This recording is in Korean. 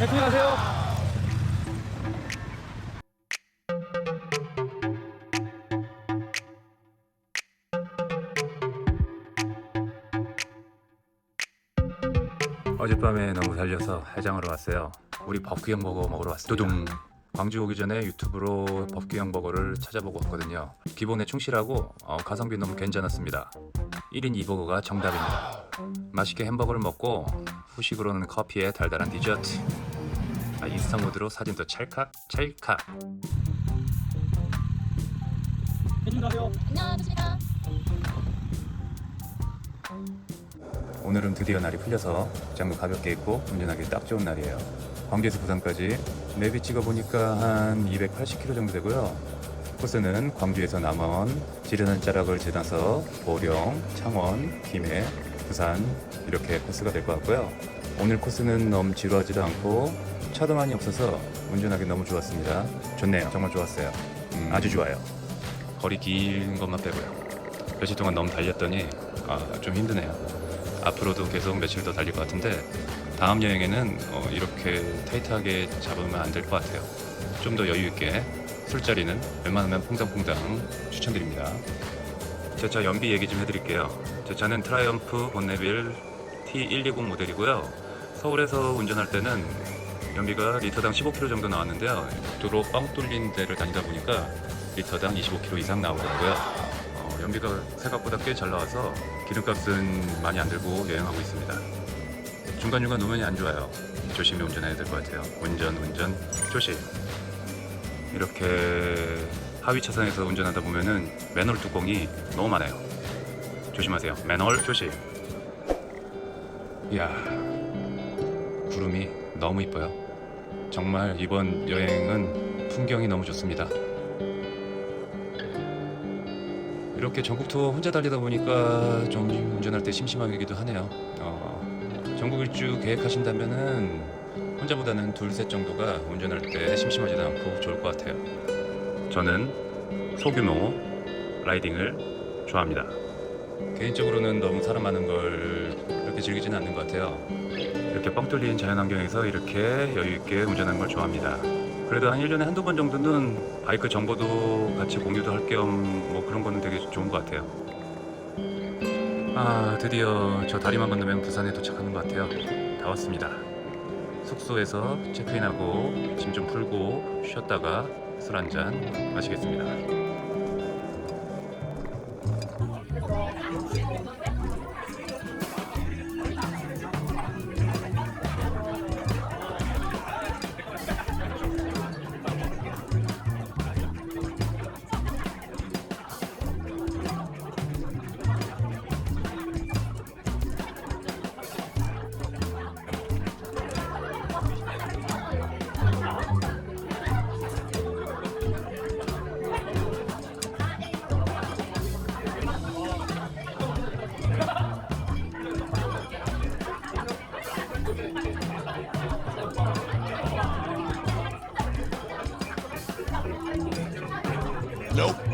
대표님 가세요. 어젯밤에 너무 달려서 해장하러 왔어요. 우리 법규형 버거 먹으러 왔습니다. 두둥. 광주 오기 전에 유튜브로 법규형 버거를 찾아보고 왔거든요. 기본에 충실하고 어, 가성비 너무 괜찮았습니다. 1인 2버거가 정답입니다. 맛있게 햄버거를 먹고 후식으로는 커피에 달달한 디저트. 아, 인스타 모드로 사진도 찰칵 찰칵. 안녕하십니까. 오늘은 드디어 날이 풀려서 장도 가볍게 입고 운전하기 딱 좋은 날이에요. 광주에서 부산까지 내비 찍어보니까 한 280km 정도 되고요. 코스는 광주에서 남원, 지르는 자락을 지나서 보령, 창원, 김해, 부산 이렇게 코스가 될 것 같고요. 오늘 코스는 너무 지루하지도 않고 차도 많이 없어서 운전하기 너무 좋았습니다. 좋네요. 정말 좋았어요. 음, 아주 좋아요. 거리 긴 것만 빼고요. 며칠 동안 너무 달렸더니 아, 좀 힘드네요. 앞으로도 계속 며칠 더 달릴 것 같은데 다음 여행에는 어, 이렇게 타이트하게 잡으면 안 될 것 같아요. 좀 더 여유 있게 술자리는 웬만하면 퐁당퐁당 추천드립니다. 제 차 연비 얘기 좀 해드릴게요. 제 차는 트라이엄프 본네빌 T120 모델이고요. 서울에서 운전할 때는 연비가 리터당 15km 정도 나왔는데요. 도로 뻥 뚫린 데를 다니다 보니까 리터당 25km 이상 나오더라고요. 어, 연비가 생각보다 꽤 잘 나와서 기름값은 많이 안 들고 여행하고 있습니다. 중간중간 노면이 안 좋아요. 조심히 운전해야 될 것 같아요. 운전, 운전, 조심. 이렇게 하위 차선에서 운전하다 보면은 맨홀 뚜껑이 너무 많아요. 조심하세요. 맨홀 조심. 이야, 구름이 너무 이뻐요. 정말 이번 여행은 풍경이 너무 좋습니다. 이렇게 전국 투어 혼자 달리다 보니까 좀 운전할 때 심심하기도 하네요. 어, 전국 일주 계획하신다면은 혼자보다는 둘 셋 정도가 운전할 때 심심하지도 않고 좋을 것 같아요. 저는 소규모 라이딩을 좋아합니다. 개인적으로는 너무 사람 많은 걸 그렇게 즐기지는 않는 것 같아요. 이렇게 뻥 뚫린 자연환경에서 이렇게 여유 있게 운전하는 걸 좋아합니다. 그래도 한 1년에 한두 번 정도는 바이크 정보도 같이 공유도 할 겸 뭐 그런 거는 되게 좋은 것 같아요. 아, 드디어 저 다리만 건너면 부산에 도착하는 것 같아요. 다 왔습니다. 숙소에서 체크인하고 짐 좀 풀고 쉬었다가 술 한 잔 마시겠습니다. Nope.